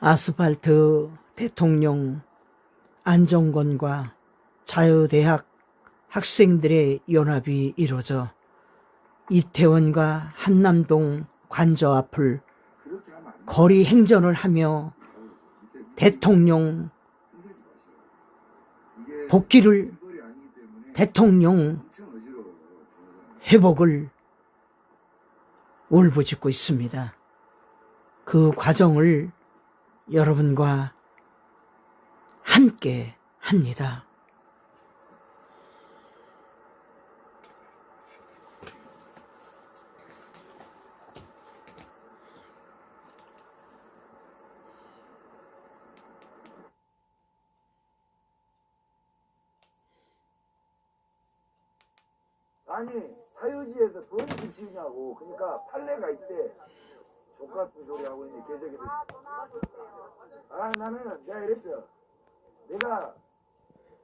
아스팔트 대통령 안정권과 자유대학 학생들의 연합이 이루어져 이태원과 한남동 관저 앞을. 거리 행전을 하며 대통령 복귀를 대통령. 회복을 울부짖고 있습니다. 그 과정을 여러분과 함께 합니다. 아니 사유지에서 뭔 집시냐고 그러니까 판례가 있대 족같은 소리 하고 있네 개새끼들. 아 나는 내가 이랬어. 내가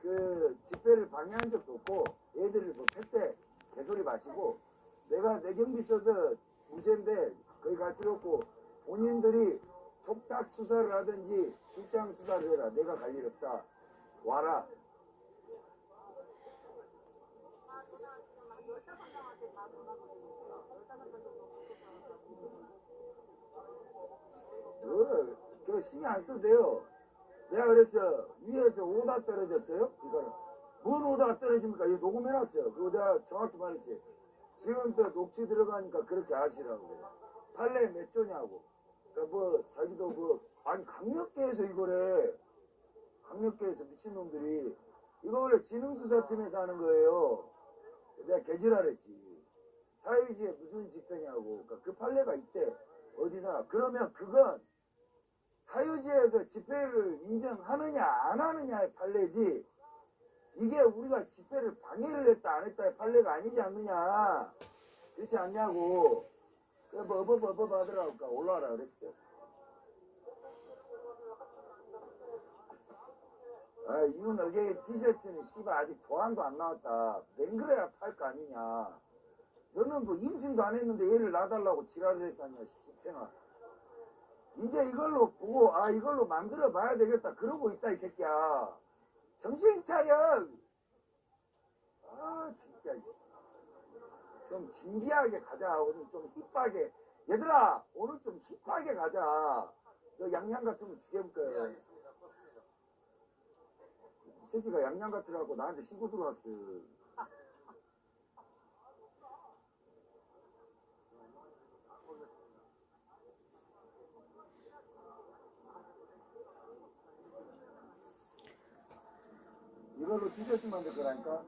그 집회를 방해한 적도 없고 애들을 뭐 팻대 개소리 마시고 내가 내 경비 써서 무죄인데 거기 갈 필요 없고 본인들이 촉탁 수사를 하든지 출장 수사를 해라. 내가 갈 일 없다. 와라 그, 그 신경 안 써도 돼요. 내가 그랬어. 위에서 오다 떨어졌어요? 그러니까, 뭔 오다가 떨어집니까? 이거 녹음해놨어요. 그거 내가 정확히 말했지. 지금부터 녹취 들어가니까 그렇게 하시라고. 판례 몇 조냐고. 그러니까 뭐, 자기도 뭐, 아니, 강력계에서 이거래. 강력계에서 미친놈들이. 이거 원래 지능수사팀에서 하는 거예요. 내가 개지랄했지. 사회주의에 무슨 집회냐고. 그러니까 그 판례가 있대. 어디서나. 그러면 그건 사유지에서 집회를 인정하느냐 안 하느냐의 판례지. 이게 우리가 집회를 방해를 했다 안 했다의 판례가 아니지 않느냐. 그렇지 않냐고. 그래 뭐 어버버버 하더라고. 그러니까 올라와라 그랬어 아 이건 어게 티셔츠는 씨발 아직 도안도 안 나왔다. 맹그래야 팔 거 아니냐. 너는 뭐 임신도 안 했는데 얘를 놔달라고 지랄을 했었냐 씨탱아 이제 이걸로 보고 아 이걸로 만들어 봐야 되겠다. 그러고 있다 이 새끼야. 정신 차려. 아 진짜 씨. 좀 진지하게 가자. 오늘 좀 힙하게. 얘들아 오늘 좀 힙하게 가자. 너 양양 같은 거 죽여볼 거야. 이 새끼가 양양 같으라고 나한테 신고 들어왔어 티셔츠 만들 거라니까?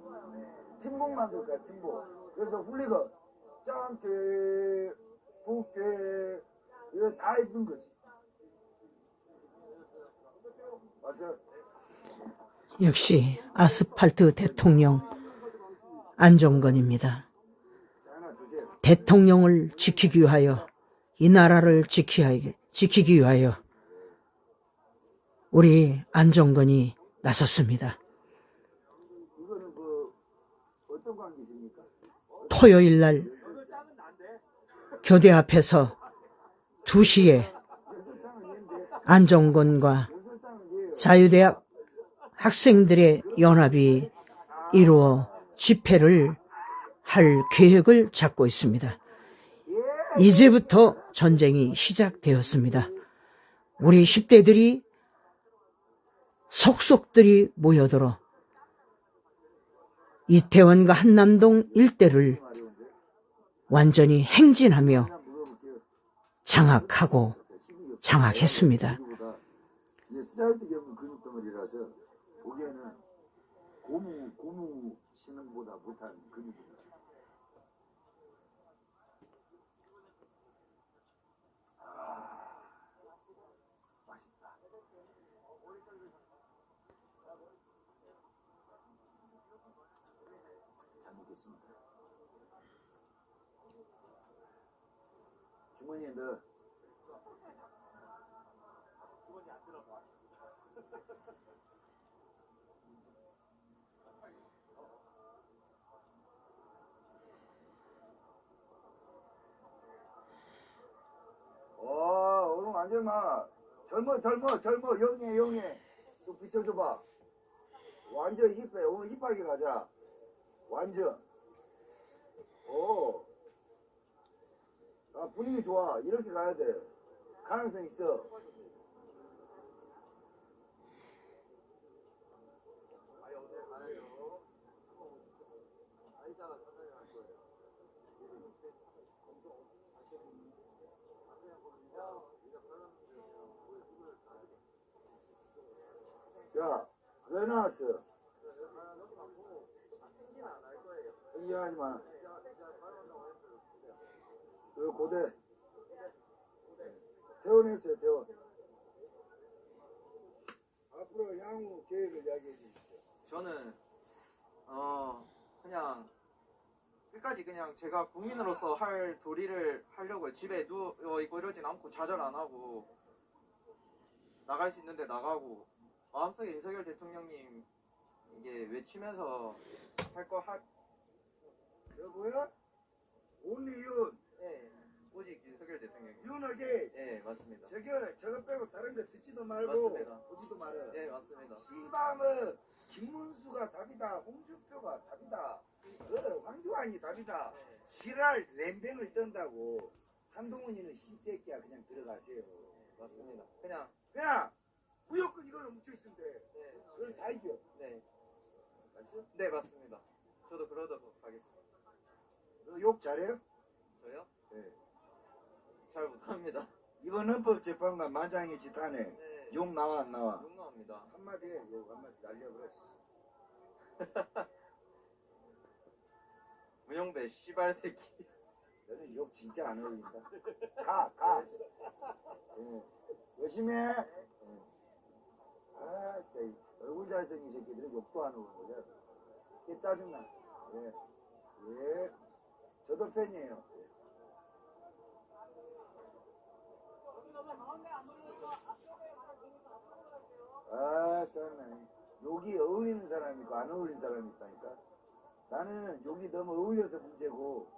팀복 만들 거야 팀복. 그래서 훌리거 짱깨 부깨 이거 다 입는 거지. 맞아 역시 아스팔트 대통령 드세요 대통령을 지키기 위하여 이 나라를 지키기, 지키기 위하여 우리 안정권이 나섰습니다. 이거는 뭐 어떤 관계십니까? 토요일 날 교대 앞에서 2시에 연설장은 얘인데 안정권과 자유대학 학생들의 연합이 이루어 집회를 할 계획을 잡고 있습니다. 이제부터 전쟁이 시작되었습니다. 우리 10대들이 속속들이 모여들어 이태원과 한남동 일대를 완전히 행진하며 장악하고 장악했습니다. 아, 맛있다. 잘 먹겠습니다. 주머니에 넣어. 어, 오늘 완전 막 젊어 젊어 젊어. 영해 영해. 좀 비춰줘봐. 완전 힙해. 오늘 힙하게 가자. 완전. 오 아, 분위기 좋아 이렇게 가야 돼 가능성 있어 야, 왜 나왔어? 흥진하지 마. 그 고대. 퇴원했어요, 퇴원. 앞으로 향후 계획을 이야기해 주십시오. 저는 어 그냥 끝까지 그냥 제가 국민으로서 할 도리를 하려고요. 집에 누워 있고 이러진 않고 좌절 안 하고 나갈 수 있는데 나가고 마음속에 윤석열 대통령님 이게 외치면서 할 거 하. 온리 윤, 네, 오직 윤석열 대통령님. 윤하게. 네 맞습니다. 저거, 저거 빼고 다른 거 듣지도 말고, 맞습니다. 보지도 말아요. 네 맞습니다. 씨밤은 김문수가 답이다. 홍준표가 답이다. 어, 황교안이 답이다. 네, 지랄 랜뱅을 뜬다고 한동훈이는 씹새끼야 그냥 들어가세요. 맞습니다. 그냥 그냥 무조건 이거는 묻혀 있으면 돼. 네, 그걸 다 이겨. 네, 맞죠? 네 맞습니다. 저도 그러도록 하겠습니다. 너욕 잘해요? 저요? 네. 잘 못합니다. 이번 헌법재판관 만장의 짓하네. 네. 욕 나와 안 나와? 용감합니다. 한마디 해. 욕 한마디 날려버려. 씨. 문영배 씨발 새끼. 너는 욕 진짜 안 어울린다. 가, 가. 예. 열심히 해. 예. 아, 진짜 이 얼굴 잘생긴 새끼들은 욕도 안 어울려. 그게 짜증나. 예. 예. 저도 팬이에요. 아, 참나. 욕이 어울리는 사람이 있고 안 어울리는 사람이 있다니까. 나는 욕이 너무 어울려서 문제고,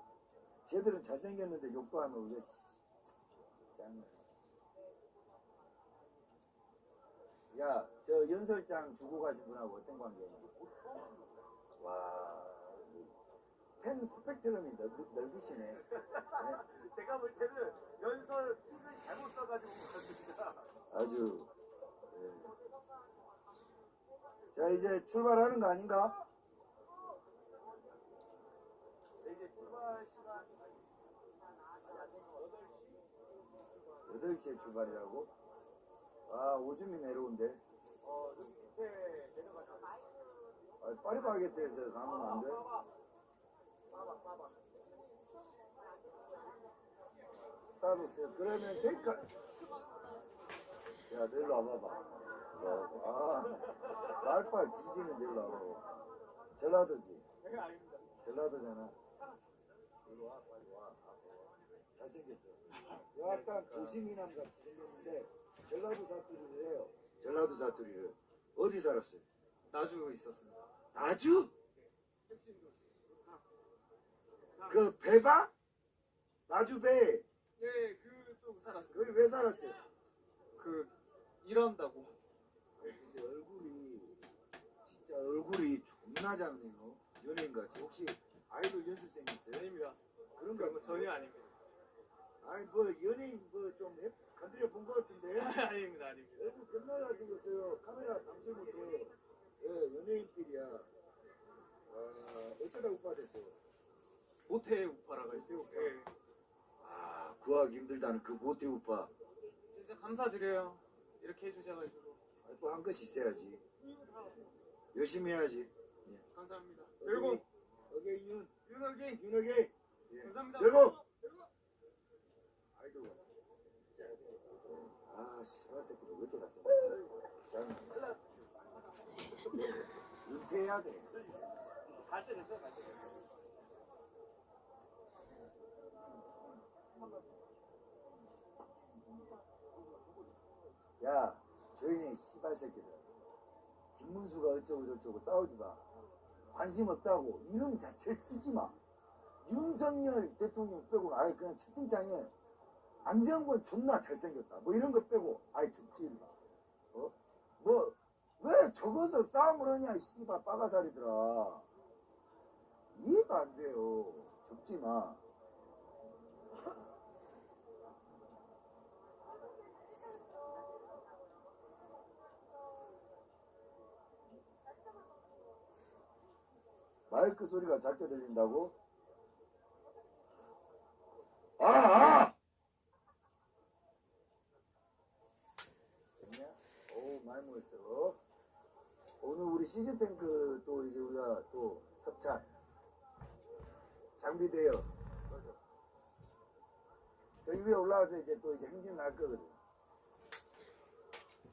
쟤들은 잘생겼는데 욕도 안 어울려. 씨. 짱나. 야, 저 연설장 주고 가신 분하고 어떤 관계냐? 와, 이 펜 스펙트럼이 넓, 넓으시네. 네? 제가 볼 때는 연설 픽을 잘못 써가지고 그렇습니다. 아주. 예. 자, 이제 출발하는 거 아닌가? 네, 이제 출발 시간 8시에 출발이라고? 아, 오줌이 내려온대. 어, 여기 밑에 내려가서 아, 파리바게트에서 가면 안 돼? 스타벅스 그러면 테이크 야, 너 일로 와봐봐. 어, 아, 말빨 뒤지는 일로 와봐. 전라도지? 네. 전라도잖아. 일로 와, 빨리 와. 잘생겼어. 약간 도시미남 같이 생겼는데, 전라도 사투리를 해요. 전라도 사투리를. 어디 살았어요? 나주 있었습니다. 아주? 그 배바? 나주배. 예, 그쪽 살았어요. 거기 왜 살았어요? 그 일한다고. 근데 얼굴이 진짜 얼굴이 존나 작네요. 연예인 같이. 혹시 아이돌 연습생 있어요? 아닙니다. 그런 거 그런 거? 전혀 아닙니다. 아니 뭐 연예인 뭐좀 건드려 본 것 같은데. 아닙니다, 아닙니다. 얼굴 겁나 잘생겼어요. 카메라 당시부터 예, 연예인끼리야. 아, 어쩌다 오빠 됐어요? 모태 우파라가 모태 우파. 예. 아, 구하기 힘들다는 그 모태 오빠. 진짜 감사드려요. 이렇게 해주셔가지고. 아, 또한 것이 있어야지. 열심히 해야지. 예. 감사합니다. 열공! 어게인 윤, 윤석이! 윤어게. 예. 감사합니다. 열공! 아이고. 아, 씨발 새끼들 왜 이렇게 잘생겼지? 장 은퇴해야 돼. 갈 때는 갈 때 야, 조용히 해, 씨발 새끼들. 김문수가 어쩌고 저쩌고 싸우지 마. 관심 없다고. 이름 자체를 쓰지 마. 윤석열 대통령 빼고는 아예 그냥 채팅창에 안정권 존나 잘생겼다. 뭐 이런 거 빼고 아이 적지. 어? 뭐왜 적어서 싸움을 하냐 씨발 빠가살이들아. 이해가 안 돼요. 적지 마. 마이크 소리가 작게 들린다고? 아! 아! 됐냐? 어우 많이 모였어. 오늘 우리 시즈탱크 또 이제 우리가 또 협찬 장비대요. 저기 위에 올라가서 이제 또 이제 행진 날 거거든.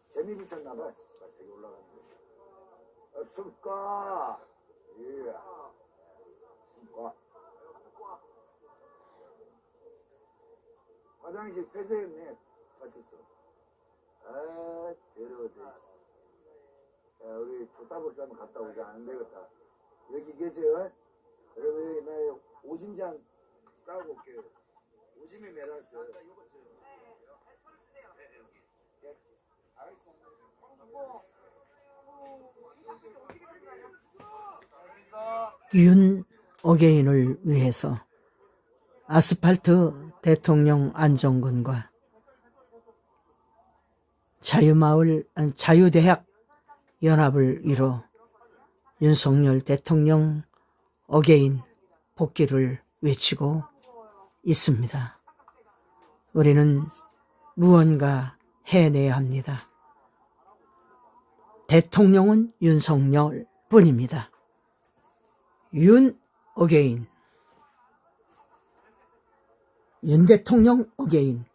재미 붙였나봐. 씨발 저기 올라가는데. 어, 숨까. 화장실 폐쇄했네. 다쳤어. 아, 더러워서. 씨. 야, 우리 조타 박사 한번 갔다 오자. 안 되겠다. 여기 계세요? 여러분, 나 오줌장 싸우고 올게요. 오줌이 메라스. 윤 어게인을 위해서 아스팔트 대통령 안정근과 자유마을 자유대학 연합을 이뤄 윤석열 대통령 어게인 복귀를 외치고 있습니다. 우리는 무언가 해내야 합니다. 대통령은 윤석열 뿐입니다. 윤 어게인 윤 대통령 어게인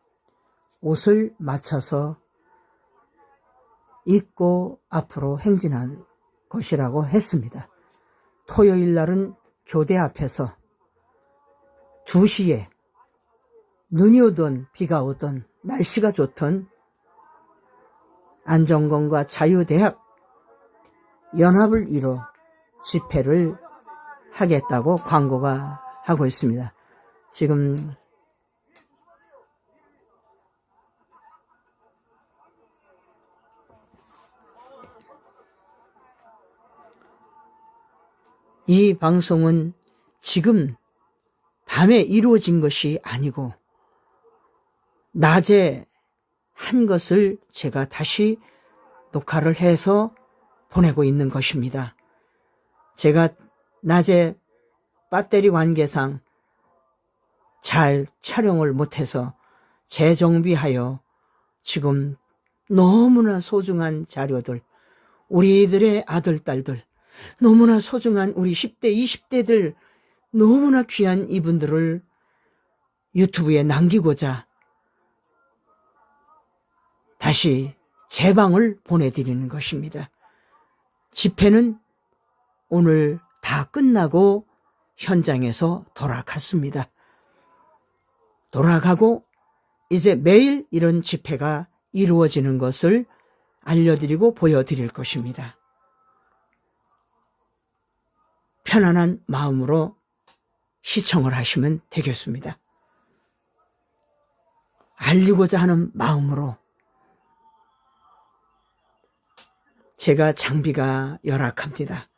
옷을 맞춰서 입고 앞으로 행진할 것이라고 했습니다. 토요일 날은 교대 앞에서 2시에 눈이 오든 비가 오든 날씨가 좋든 안정권과 자유대학 연합을 이뤄 집회를 하겠다고 광고가 하고 있습니다. 지금 이 방송은 지금 밤에 이루어진 것이 아니고 낮에 한 것을 제가 다시 녹화를 해서 보내고 있는 것입니다. 제가 낮에 배터리 관계상 잘 촬영을 못해서 재정비하여 지금 너무나 소중한 자료들, 우리들의 아들, 딸들, 너무나 소중한 우리 10대, 20대들, 너무나 귀한 이분들을 유튜브에 남기고자 다시 재방을 보내드리는 것입니다. 집회는 오늘 다 끝나고 현장에서 돌아갔습니다. 돌아가고 이제 매일 이런 집회가 이루어지는 것을 알려드리고 보여드릴 것입니다. 편안한 마음으로 시청을 하시면 되겠습니다. 알리고자 하는 마음으로 제가 장비가 열악합니다.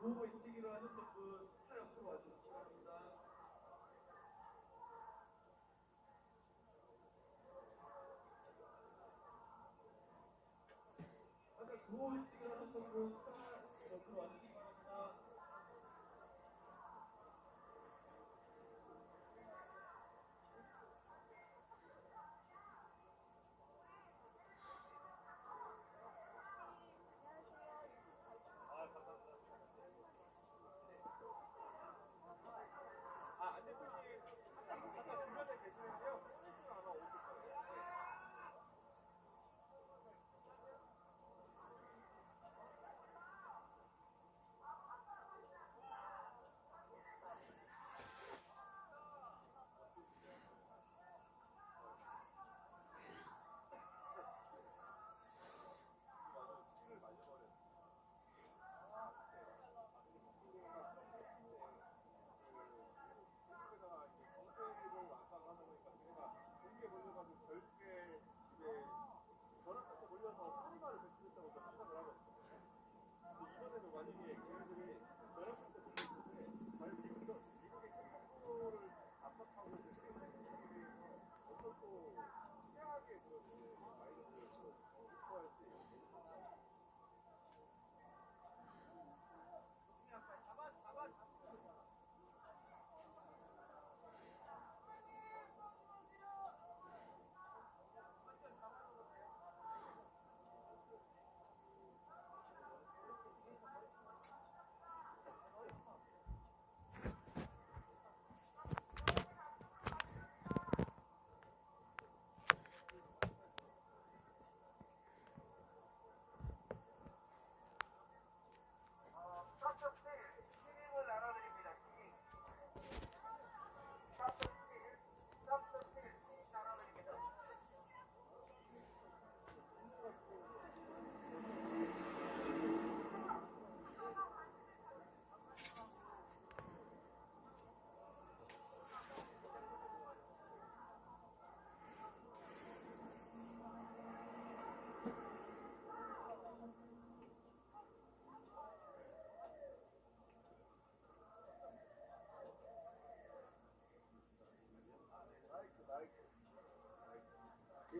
구호인식이라 하는 분 차량 앞으로 와주시기 바랍니다. 아까 구호인식이라 하는 분 차량 앞으로 와주시기 바랍니다.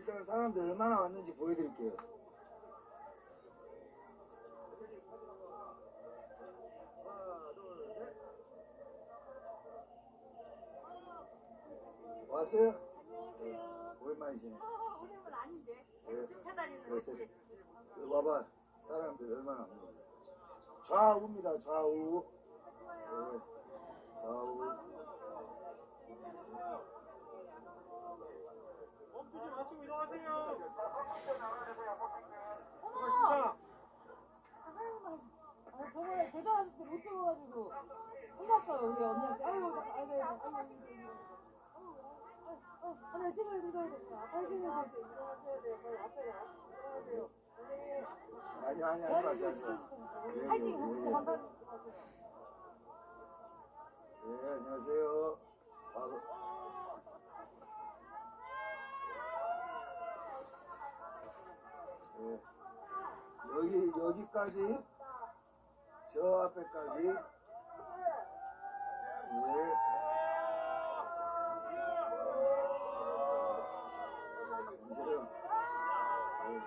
일단 사람들 얼마나 왔는지 보여드릴게요. 왔어요? 네. 오랜만이시네. 오늘은 아닌데. 네. 쫓아다니는 그래서 거지. 와봐. 사람들 얼마나 왔는지. 좌우입니다. 좌우. 네. 좌우. 멈추지 마시고 일어나세요. 어머! 아, 저번에 대전 왔을 때못 찍어가지고 혼났어요 우리 언니한테 아이고 잠깐 아이고 아이고 아이고 아이고 아니 찍어야 돼 찍어야 돼 빨리 찍어야 돼 일어나셔야 돼요 빨리 앞에 가 일어나세요 아니, 아니. 하지 마세요. 예, 파이팅 예, 진짜 예. 감사합니다 네, 안녕하세요. 바로. 여기, 여기까지, 저 앞에까지, 예. 안녕하세요. 네.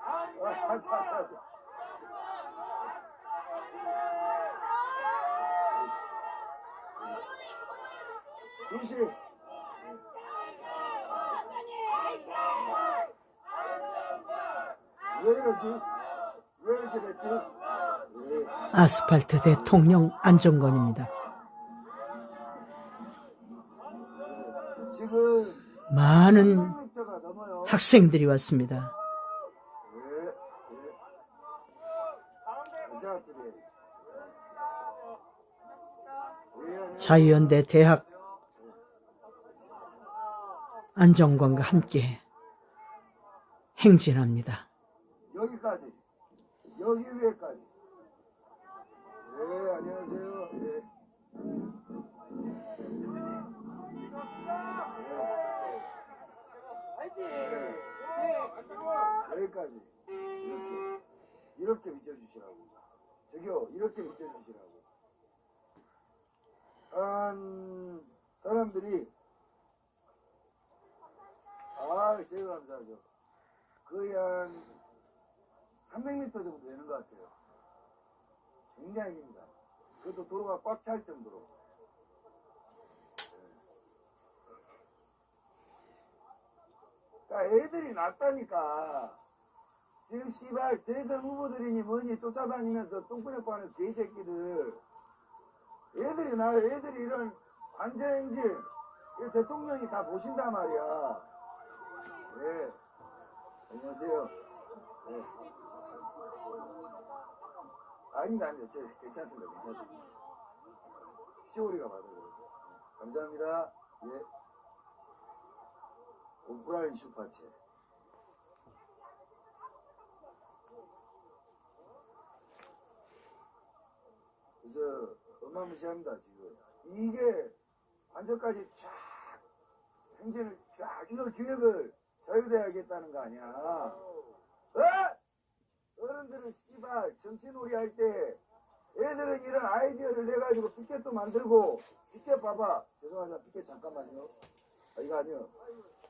아, 앉아, 앉아, 앉아. 김씨. 왜 이러지? 왜 이렇게 됐지? 예. 아스팔트 대통령 안정권입니다. 지금 많은 300m가 넘어요. 학생들이 왔습니다. 예, 예. 예. 자유연대 대학 안정권과 함께 행진합니다. 여기까지. 여기 위에까지. 예, 안녕하세요. 네. 여기까지 이렇게 이렇게 비춰주시라고 저기요 이렇게 비춰주시라고 한 사람들이 아 제가 감사하죠 거의 한 300m 정도 되는 것 같아요 굉장히 깁니다 그것도 도로가 꽉 찰 정도로 그러니까 애들이 낫다니까. 지금 씨발 대선 후보들이니 뭐니 쫓아다니면서 똥꾸녕 빠는 개새끼들. 애들이 나 애들이 이런 관저행진 이 대통령이 다 보신단 말이야. 네. 안녕하세요. 네. 아닙니다, 아닙니다. 저 괜찮습니다, 괜찮습니다. 시오리가 받아요. 감사합니다. 예. 오프라인 슈퍼챗. 그래서 어마무시합니다 지금. 이게 관저까지 쫙 행진을 쫙 이거 기획을 자유대하겠다는 거 아니야? 어? 어른들은 씨발 정치놀이 할 때 애들은 이런 아이디어를 내 가지고 피켓도 만들고 피켓 봐봐 죄송하지만 피켓 잠깐만요. 아 이거 아니요.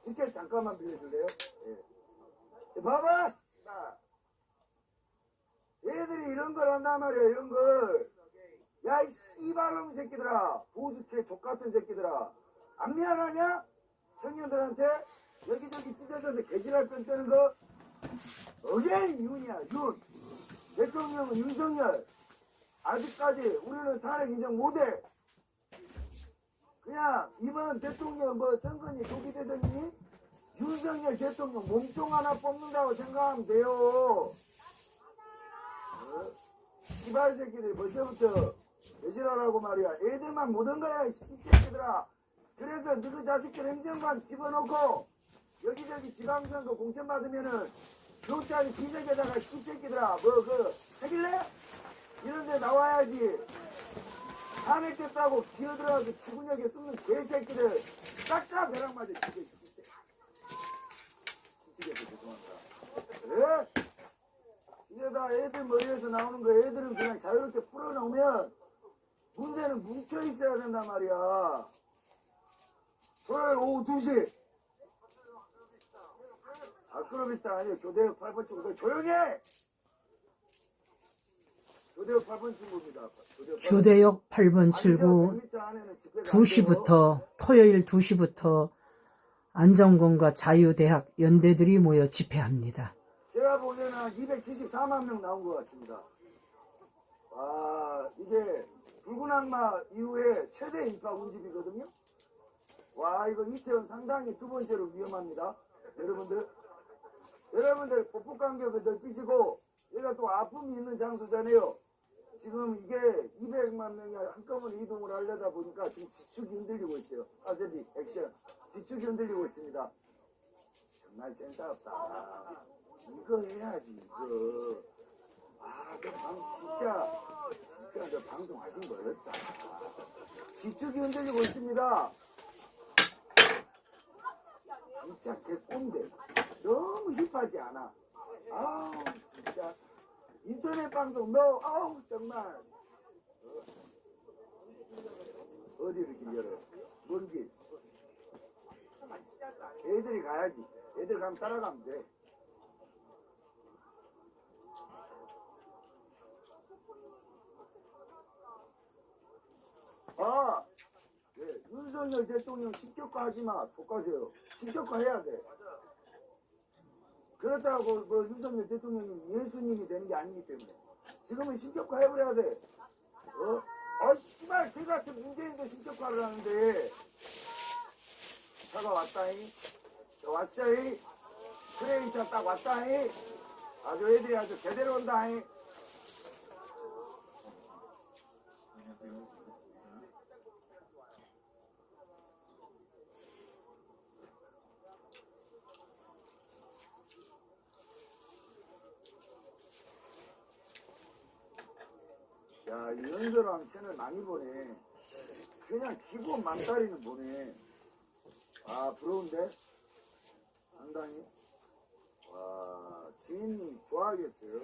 티켓 잠깐만 빌려줄래요? 예. 봐봐! 씨발. 애들이 이런 걸 한단 말이야, 이런 걸. 야, 이 씨발놈 새끼들아. 보수캐 족같은 새끼들아. 안 미안하냐? 청년들한테 여기저기 찢어져서 개지랄 뻔 뜨는 거? 어게인 윤이야, 윤. 대통령은 윤석열. 아직까지 우리는 탄핵 인정 못해. 그냥 이번 대통령 뭐 선거니 조기 대선이니 윤석열 대통령 몸종 하나 뽑는다고 생각하면 돼요. 어? 시발 새끼들이 벌써부터 개지랄하고 말이야. 애들만 못한 거야, 이 씨새끼들아. 그래서 너희 자식들 행정관 집어넣고 여기저기 지방선거 공천 받으면은 요짜리 기적에다가 씨새끼들아 뭐그 책일래? 이런데 나와야지. 탄핵됐다고 기어들어가서 지구력에 숨는 개새끼들 싹다 벼락 맞아 씨새 심티게서 죄송합니다 예? 이제 다 애들 머리에서 나오는 거 애들은 그냥 자유롭게 풀어놓으면 문제는 뭉쳐 있어야 된단 말이야 토요일 오후 2시 아크로비스타 아니에요 교대역 8번 친구 조용히 해 교대역 8번 친구입니다 교대역 8번 교대역 8번 7구 2시부터 토요일 2시부터 안정권과 자유대학 연대들이 모여 집회합니다. 제가 보기에는 한 274만 명 나온 것 같습니다. 와, 이게 붉은 악마 이후에 최대 인파 운집이거든요. 와, 이거 이태원 상당히 두 번째로 위험합니다. 여러분들. 여러분들 간격을 넓히시고, 얘가 또 아픔이 있는 장소잖아요. 지금 이게 200만 명이 한꺼번에 이동을 하려다 보니까 지금 지축이 흔들리고 있어요. 아세비, 액션. 지축이 흔들리고 있습니다. 정말 센스 없다. 이거 해야지, 이거. 아, 그 방, 진짜, 진짜 저 방송 하신 거였다. 지축이 흔들리고 있습니다. 진짜 개꼰대. 너무 힙하지 않아. 아우, 진짜. 인터넷 방송, 너, 아우, 정말. 어? 어디를 길 열어요? 먼 길. 애들이 가야지. 애들 가면 따라가면 돼. 아, 예, 윤석열 대통령 신격화 하지 마. 족가세요. 신격화 해야 돼. 그렇다고 뭐 윤석열 대통령이 예수님이 되는 게 아니기 때문에 지금은 신격화 해버려 야 돼. 어? 아, 씨발, 그 같은 문재인도 신격화를 하는데 차가 왔다잉. 저 왔어잉. 크레인차 딱 왔다잉. 아주 애들이 아주 제대로 온다잉. 야, 이 연서랑 채널 많이 보네. 그냥 기본 만다리는 보네. 아, 부러운데? 상당히 와 주인이 좋아하겠어요.